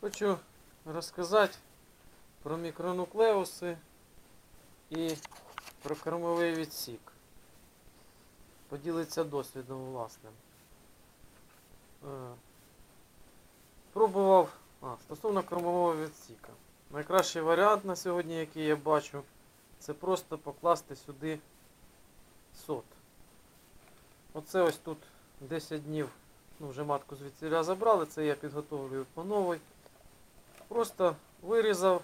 Хочу розказати про мікронуклеуси і про кормовий відсік. Поділиться досвідом власним. Е, Пробував а, стосовно кормового відсіка. Найкращий варіант на сьогодні, який я бачу, це просто покласти сюди сот. Оце ось тут 10 днів, ну вже матку звідсіля забрали, це я підготовлюю по новій. Просто вирізав,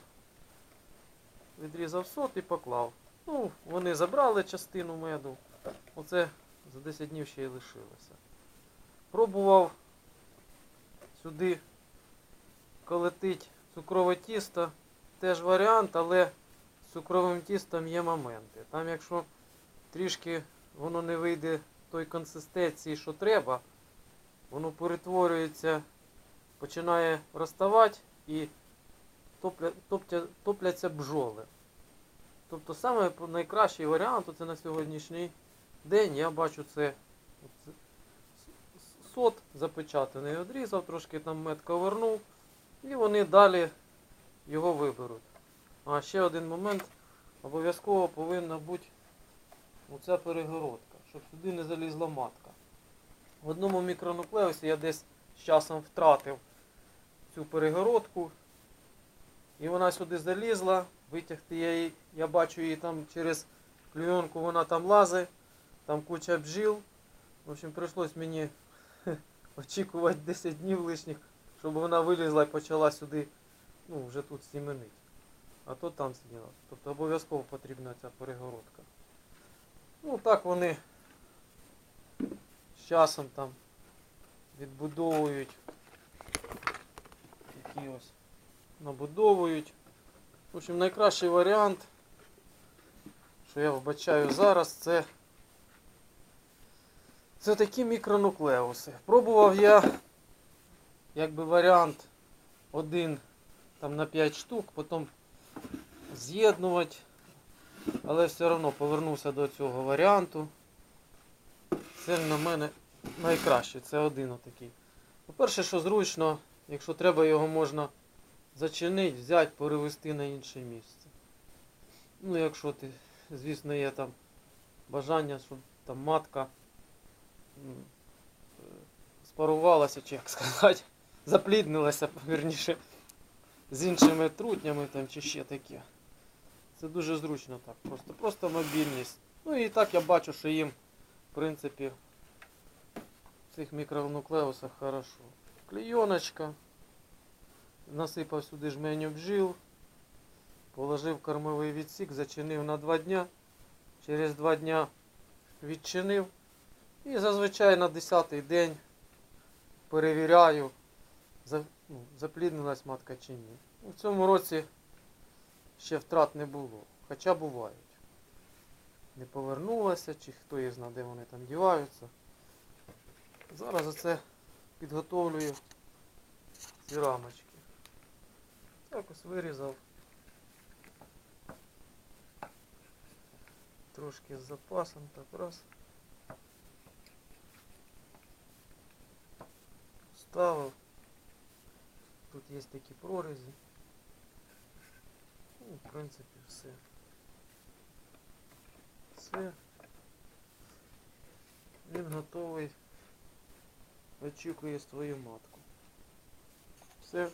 відрізав сот і поклав. Ну, вони забрали частину меду. Оце за 10 днів ще й лишилося. Пробував сюди колотить цукрове тісто. Теж варіант, але з цукровим тістом є моменти. Там якщо трішки воно не вийде той консистенції, що треба, воно перетворюється, починає розставати і топляться бджоли. Тобто саме найкращий варіант це на сьогоднішній день я бачу це сот запечатаний, одрізав, трошки там мед ковернув, і вони далі його виберуть. А ще один момент, обов'язково повинна бути оця перегородка, щоб сюди не залізла матка. В одному мікронуклеусі я десь з часом втратив цю перегородку, і вона сюди залізла, витягти я її, я бачу її там через клюйонку, вона там лазить, там куча бджіл. В общем, прийшлось мені очікувати 10 днів лишніх, щоб вона вилізла і почала сюди, ну, вже тут сіменить. А то там сиділа. Тобто обов'язково потрібна ця перегородка. Ну так вони з часом там відбудовують. Такі ось набудовують. В общем, найкращий варіант, що я вбачаю зараз, це, це такі мікронуклеуси. Пробував я якби варіант один там на 5 штук, потім з'єднувати, але все одно повернувся до цього варіанту. Це на мене найкраще, це один отакий. По-перше, що зручно, якщо треба, його можна зачинити, взяти, перевести на інше місце. Ну, якщо ти, звісно, є там бажання, щоб там матка е, спарувалася, чи як сказати, запліднилася, вірніше, з іншими трутнями там чи ще таке. Це дуже зручно так. Просто, просто мобільність. Ну і так я бачу, що їм, в принципі, в цих мікронуклеусах хорошо. Клейоночка. Насипав сюди жменю бджіл, положив кормовий відсік, зачинив на 2 дня. Через 2 дня відчинив. І зазвичай на 10-й день перевіряю, ну, запліднилась матка чи ні. У цьому році ще втрат не було. Хоча бувають. Не повернулася, чи хто їх знає, де вони там діваються. Зараз оце підготовлюю ці рамочки. Ось вирізав. Трошки з запасом, так раз. Ставив. Тут є такі прорізі. Ну, в принципі, все. Все. Він готовий. Очікує свою матку. Все.